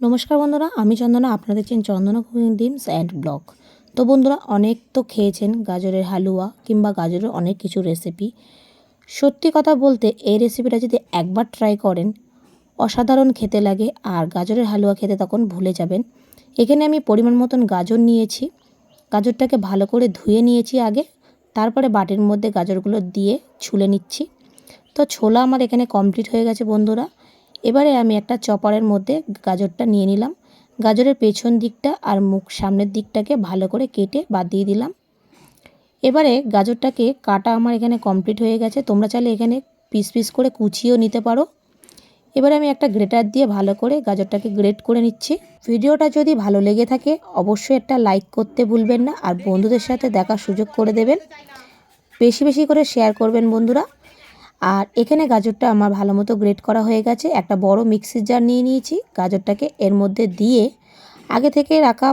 নমস্কার বন্ধুরা, আমি চন্দনা আপনাদের দেখছেন Chandana cooking dreams and vlog. তো বন্ধুরা, অনেক তো খেয়েছেন, গাজরের হালুয়া কিংবা গাজরের অনেক কিছু রেসিপি সত্যি কথা বলতে, এই রেসিপিটা যদি একবার ট্রাই করেন, অসাধারণ খেতে লাগে আর গাজরের হালুয়া খেতে তখন ভুলে যাবেন। এখানে আমি পরিমাণ মতন গাজর নিয়েছি, গাজরটাকে ভালো করে ধুয়ে নিয়েছি আগে, তারপরে বাটির মধ্যে গাজরগুলো দিয়ে ছুলে নিচ্ছি। তো ছোলা আমার এখানে কমপ্লিট হয়ে গেছে বন্ধুরা। এবারে আমি একটা চপারের মধ্যে গাজরটা নিয়ে নিলাম। গাজরের পেছন দিকটা আর মুখ সামনের দিকটাকে ভালো করে কেটে বাদ দিয়ে দিলাম। এবারে গাজরটাকে কাটা আমার এখানে কমপ্লিট হয়ে গেছে। তোমরা চাইলে এখানে পিস পিস করে কুচিয়েও নিতে পারো। এবারে আমি একটা গ্রেটার দিয়ে ভালো করে গাজরটাকে গ্রেট করে নিচ্ছি। ভিডিওটা যদি ভালো লেগে থাকে, অবশ্যই একটা লাইক করতে ভুলবেন না। আর বন্ধুদের সাথে দেখার সুযোগ করে দেবেন। বেশি বেশি করে শেয়ার করবেন বন্ধুরা। আর এখানে গাজরটা আমার ভালো মতো গ্রেট করা হয়ে গেছে। একটা বড় মিক্সির জার নিয়ে নিয়েছি। গাজরটাকে এর মধ্যে দিয়ে আগে থেকে রাখা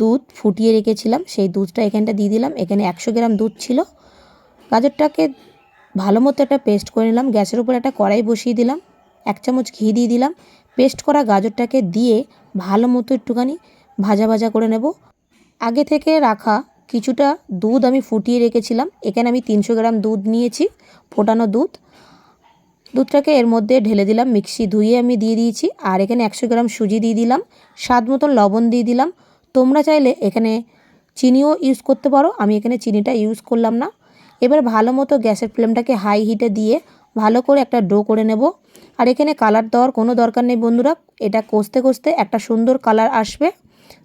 দুধ ফুটিয়ে রেখেছিলাম। সেই দুধটা এখানটা দিয়ে দিলাম। এখানে একশো গ্রাম দুধ ছিল। গাজরটাকে ভালো মতো একটা পেস্ট করে নিলাম। গ্যাসের উপর একটা কড়াই বসিয়ে দিলাম। এক চামচ ঘি দিয়ে দিলাম। পেস্ট করা গাজরটাকে দিয়ে ভালো মতো একটুখানি ভাজা ভাজা করে নেব। আগে থেকে রাখা কিছুটা দুধ আমি ফুটিয়ে রেখেছিলাম। এখানে আমি তিনশো গ্রাম দুধ নিয়েছি। ফোটানো দুধ। দুধটাকে এর মধ্যে ঢেলে দিলাম মিক্সি ধুয়ে আমি দিয়ে দিয়েছি। আর এখানে একশো গ্রাম সুজি দিয়ে দিলাম স্বাদ মতন লবণ দিয়ে দিলাম। তোমরা চাইলে এখানে চিনিও ইউজ করতে পারো আমি এখানে চিনিটা ইউজ করলাম না। এবার ভালো মতো গ্যাসের ফ্লেমটাকে হাই হিটে দিয়ে ভালো করে একটা ডো করে নেব। আর এখানে কালার দেওয়ার কোনো দরকার নেই বন্ধুরা এটা কষতে কষতে একটা সুন্দর কালার আসবে।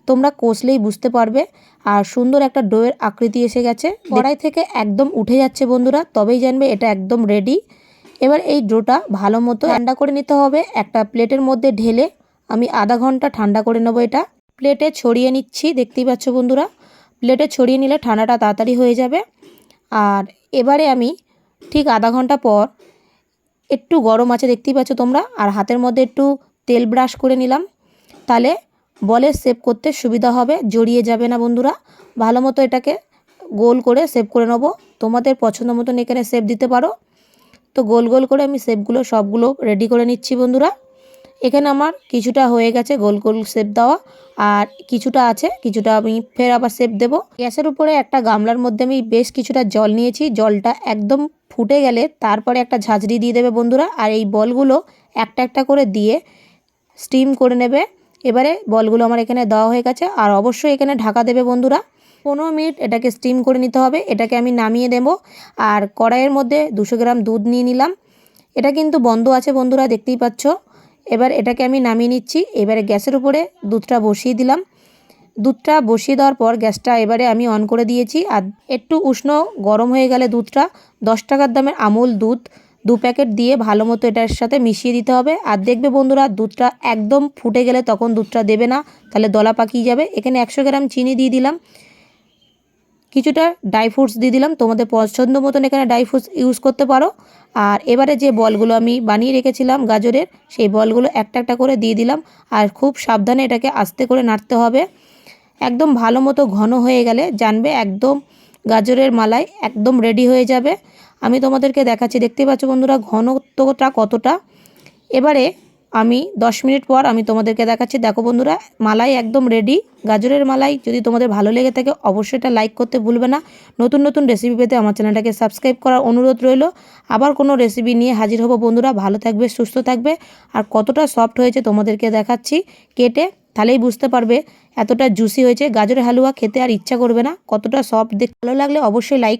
তোমরা কষলেই বুঝতে পারবে। আর সুন্দর একটা ডোয়ের আকৃতি এসে গেছে। কড়াই থেকে একদম উঠে যাচ্ছে বন্ধুরা তবেই জানবে এটা একদম রেডি এবার এই ডোটা ভালো মতো ঠান্ডা করে নিতে হবে। একটা প্লেটের মধ্যে ঢেলে আমি আধা ঘণ্টা ঠান্ডা করে নেব এটা। প্লেটে ছড়িয়ে নিচ্ছি, দেখতেই পাচ্ছ বন্ধুরা? প্লেটে ছড়িয়ে নিলে ঠান্ডাটা তাড়াতাড়ি হয়ে যাবে। আর এবারে আমি ঠিক আধা ঘণ্টা পর একটু গরম আছে, দেখতেই পাচ্ছ তোমরা? আর হাতের মধ্যে একটু তেল ব্রাশ করে নিলাম। তাহলে বলের সেভ করতে সুবিধা হবে, জড়িয়ে যাবে না বন্ধুরা। ভালো মতো এটাকে গোল করে সেভ করে নেব। তোমাদের পছন্দ মতন এখানে সেভ দিতে পারো। তো গোল গোল করে আমি সেপগুলো, সবগুলো রেডি করে নিচ্ছি বন্ধুরা। এখানে আমার কিছুটা হয়ে গেছে গোল গোল শেপ দেওয়া, আর কিছুটা আছে, কিছুটা আমি ফের আবার শেপ দেবো। গ্যাসের উপরে একটা গামলার মধ্যে আমি বেশ কিছুটা জল নিয়েছি, জলটা একদম ফুটে গেলে তারপরে একটা ঝাঁঝরি দিয়ে দেবে বন্ধুরা, আর এই বলগুলো একটা একটা করে দিয়ে স্টিম করে নেবে। এবারে বলগুলো আমার এখানে দেওয়া হয়ে গেছে, আর অবশ্যই এখানে ঢাকা দেবে বন্ধুরা। পনেরো মিনিট এটাকে স্টিম করে নিতে হবে। এটাকে আমি নামিয়ে দেব। আর কড়াইয়ের মধ্যে দুশো গ্রাম দুধ নিয়ে নিলাম। এটা কিন্তু বন্ধ আছে বন্ধুরা, দেখতেই পাচ্ছ। এবার এটাকে আমি নামিয়ে নিচ্ছি। এবারে গ্যাসের উপরে দুধটা বসিয়ে দিলাম। দুধটা বসিয়ে দেওয়ার পর গ্যাসটা এবারে আমি অন করে দিয়েছি। আর একটু উষ্ণ গরম হয়ে গেলে দুধটা দশ টাকার দামের আমুল দুধ। দু প্যাকেট দিয়ে ভালো মতো এটার সাথে মিশিয়ে দিতে হবে। আর দেখবে বন্ধুরা, দুধটা একদম ফুটে গেলে তখন দুধটা দেবে না। তাহলে দলা পাকিয়ে যাবে। এখানে একশো গ্রাম চিনি দিয়ে দিলাম। কিছুটা ড্রাই ফ্রুটস দিয়ে দিলাম। তোমাদের পছন্দ মতন এখানে ড্রাই ফ্রুটস ইউজ করতে পারো। আর এবারে যে বলগুলো আমি বানিয়ে রেখেছিলাম গাজরের, সেই বলগুলো একটা একটা করে দিয়ে দিলাম। আর খুব সাবধানে এটাকে আস্তে করে নাড়তে হবে। একদম ভালো মতো ঘন হয়ে গেলে জানবে একদম গাজরের মালাই একদম রেডি হয়ে যাবে। আমি তোমাদেরকে দেখাচ্ছি, দেখতে পাচ্ছ বন্ধুরা ঘনত্বটা কতটা? এবারে আমি দশ মিনিট পর আমি তোমাদেরকে দেখাচ্ছি। দেখো বন্ধুরা, মালাই একদম রেডি গাজরের মালাই যদি তোমাদের ভালো লেগে থাকে, অবশ্যই এটা লাইক করতে ভুলবে না। নতুন নতুন রেসিপি পেতে আমার চ্যানেলটাকে সাবস্ক্রাইব করার অনুরোধ রইল। আবার কোনো রেসিপি নিয়ে হাজির হব বন্ধুরা। ভালো থাকবে, সুস্থ থাকবে। আর কতটা সফট হয়েছে তোমাদেরকে দেখাচ্ছি। কেটে তাহলেই বুঝতে পারবে এতটা জুসি হয়েছে। গাজরের হালুয়া খেতে আর ইচ্ছা করবে না। কতটা সফট দেখ ভালো লাগলে অবশ্যই লাইক